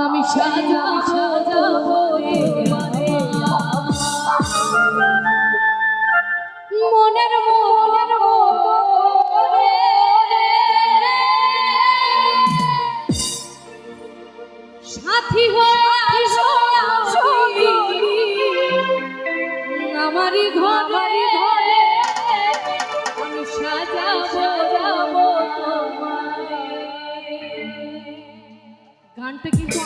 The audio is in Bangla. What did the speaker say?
আমি সাজাবো সাজাবো এবারে মনের মনের মনে সাথী হয়ে আমারই ঘরে ঘরে আমি কিন্তু